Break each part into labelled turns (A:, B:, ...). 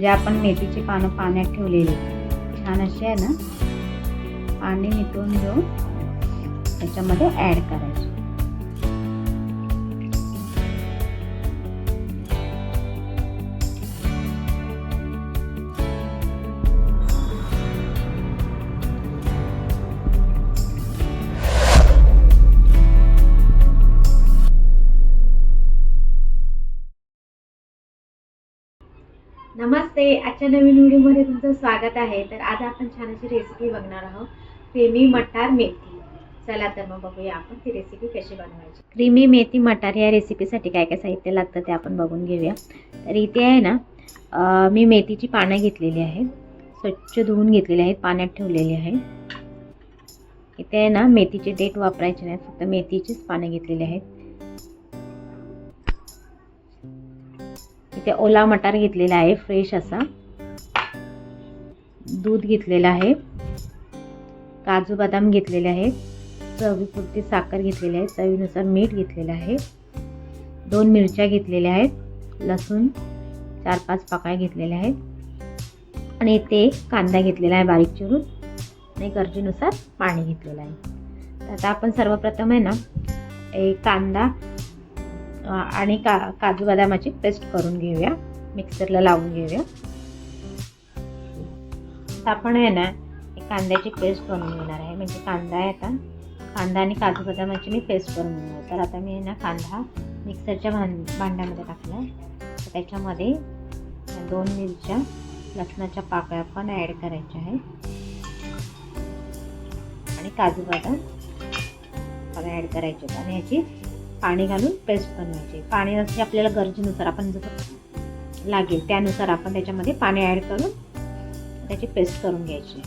A: जे आपण मेथीची पानं पाण्यात ठेवलेली छान अशी आहे ना? पाणी निथळून घेऊन त्याच्यामध्ये ॲड करायचं.
B: नमस्ते आजच्या नवीन व्हिडिओमध्ये तुमचं स्वागत आहे. तर आज आपण छान अशी रेसिपी बघणार आहोत. क्रीमी मटार मेथी. चला तर मग बघूया आपण ती रेसिपी कशी बनवायची. क्रीमी मेथी मटार या रेसिपीसाठी काय काय साहित्य लागतं ते आपण बघून घेऊया. तर इथे आहे ना मी मेथीची पानं घेतलेली आहेत. स्वच्छ धुवून घेतलेली आहेत पाण्यात ठेवलेली आहे इथे आहे ना मेथीचे देठ वापरायचे नाहीत फक्त मेथीचीच पानं घेतलेली आहेत. इथे ओला मटार घेतलेला आहे फ्रेश असा. दूध घेतलेलं आहे. काजू बदाम घेतलेले आहेत. चवीपुरती साखर घेतलेली आहे. चवीनुसार मीठ घेतलेलं आहे. दोन मिरच्या घेतलेल्या आहेत. लसूण चार पाच पाकळ्या घेतलेल्या आहेत. आणि इथे कांदा घेतलेला आहे बारीक चिरून. आणि गरजेनुसार पाणी घेतलेलं आहे. तर आता आपण सर्वप्रथम आहे ना एक कांदा आणि का काजू बदामाची पेस्ट करून घेऊया. मिक्सरला लावून घेऊया. आता आपण आहे ना एक कांद्याची पेस्ट बनवून घेणार आहे. म्हणजे कांदा आहे आता. कांदा आणि काजू बदामाची मी पेस्ट करून घेणार तर आता मी आहे ना कांदा मिक्सरच्या भां भांड्यामध्ये टाकला तर त्याच्यामध्ये दोन मिरच्या लसणाच्या पाकळ्या पण ॲड करायच्या आहेत. आणि काजू बदाम पण ॲड करायचे आहेत. आणि याची पाणी घालून पेस्ट बनवायची. पाणी जसे आपल्याला गरजेनुसार आपण जसं लागेल त्यानुसार आपण त्याच्यामध्ये पाणी ॲड करून त्याची पेस्ट करून घ्यायची.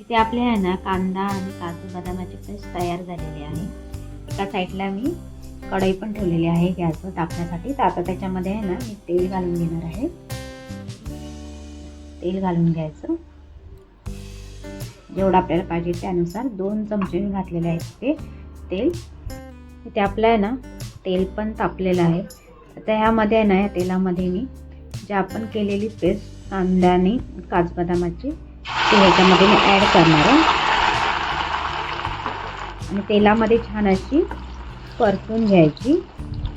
B: इथे आपल्या आहे ना कांदा आणि काजू बदामाची पेस्ट तयार झालेली आहे. एका साईडला मी कढई पण ठेवलेली आहे. गॅसवर टाकण्यासाठी तर आता त्याच्यामध्ये आहे ना मी तेल घालून घेणार आहे. तेल घालून घ्यायचं. जेवढं आपल्याला पाहिजे त्यानुसार दोन चमचे मी घातलेले आहेत ते तेल इथे आपलं आहे ना तेल पण तापलेलं आहे. आता ह्यामध्ये आहे ना या तेलामध्ये मी जे आपण केलेली पेस्ट कांदा आणि काजू बदामाची ते ह्याच्यामध्ये मी ॲड करणार आहे. आणि तेलामध्ये छान अशी परतून घ्यायची.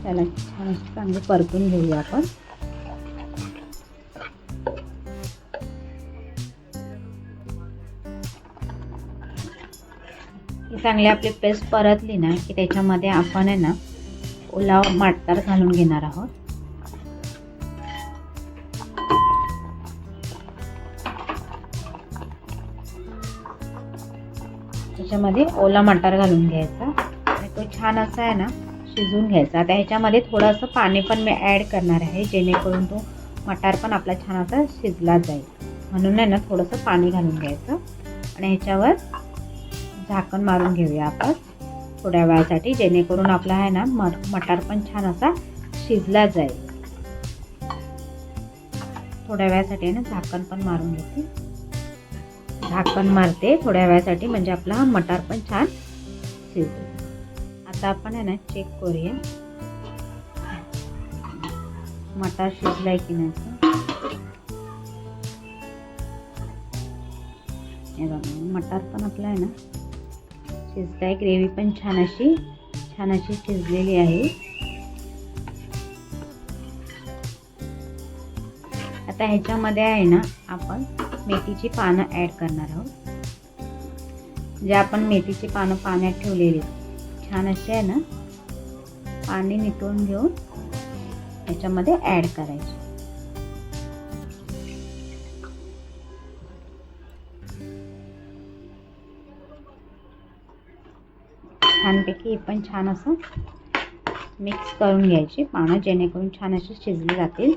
B: त्याला छान अशी चांगली परतून घेऊया आपण. चांगली आपली पेस्ट परतली ना की त्याच्यामध्ये आपण आहे ना ओला मटार घालून घेणार आहोत. त्याच्यामध्ये ओला मटार घालून घ्यायचा. आणि तो छान असा आहे ना शिजून घ्यायचा. आता ह्याच्यामध्ये थोडंसं पाणी पण मी ॲड करणार आहे जेणेकरून तो मटार पण आपला छान असा शिजला जाईल. म्हणून आहे ना थोडंसं पाणी घालून घ्यायचं. आणि ह्याच्यावर झाकण मारून घेऊया आपण थोड्या वेळासाठी जेणेकरून आपला आहे ना मटार पण छान असा शिजला जाईल. थोड्या वेळासाठी आहे ना झाकण पण मारून घेते. झाकण मारते थोड्या वेळासाठी म्हणजे आपला हा मटार पण छान शिजतो. आता आपण आहे ना चेक करूया. मटार शिजलाय की नाही बघा मटार पण आपला आहे ना शिजलाय ग्रेव्ही पण छान अशी छान अशी शिजलेली आहे. आता ह्याच्यामध्ये आहे ना आपण मेथीची पानं ॲड करणार आहोत. जे आपण मेथीची पानं पाण्यात ठेवलेली छान अशी आहे ना पाणी निथळून घेऊन ह्याच्यामध्ये ॲड करायची. छानपैकी हे पण छान असं मिक्स करून घ्यायची पानं जेणेकरून छान अशी शिजली जातील.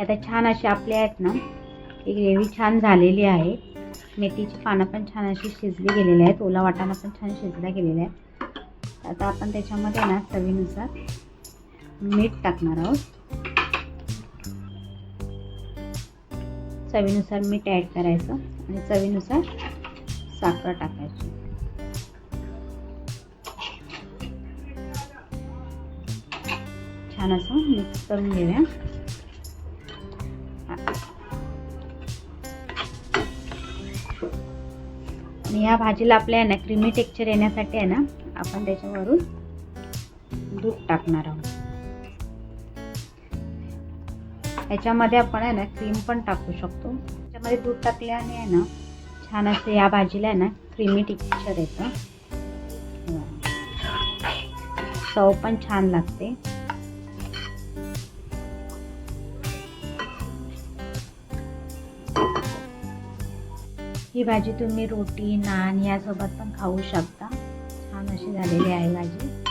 B: आता छान अशी आपले आहेत ना ही ग्रेव्ही छान झालेली आहे. मेथीची पानं पण छान अशी शिजली गेलेली आहेत. ओला वाटाणा पण छान शिजला गेलेला आहे आता आपण त्याच्यामध्ये ना चवीनुसार मीठ टाकणार आहोत.
A: चवीनुसार मीठ ॲड करायचं आणि चवीनुसार साखर टाकायची. छान असं मिक्स करून घेऊया. आणि या भाजीला आपल्या आहे ना क्रीमी टेक्चर येण्यासाठी आहे ना आपण त्याच्यावरून दूध टाकणार आहोत. याच्यामध्ये आपण आहे ना क्रीम पण टाकू शकतो. त्याच्यामध्ये दूध टाकल्याने आहे ना छान असं या भाजीला आहे ना क्रीमी टेक्स्चर येतं. चव पण छान लागते. ही भाजी तुम्ही रोटी नान यासोबत पण खाऊ शकता. अशी झालेली आहे भाजी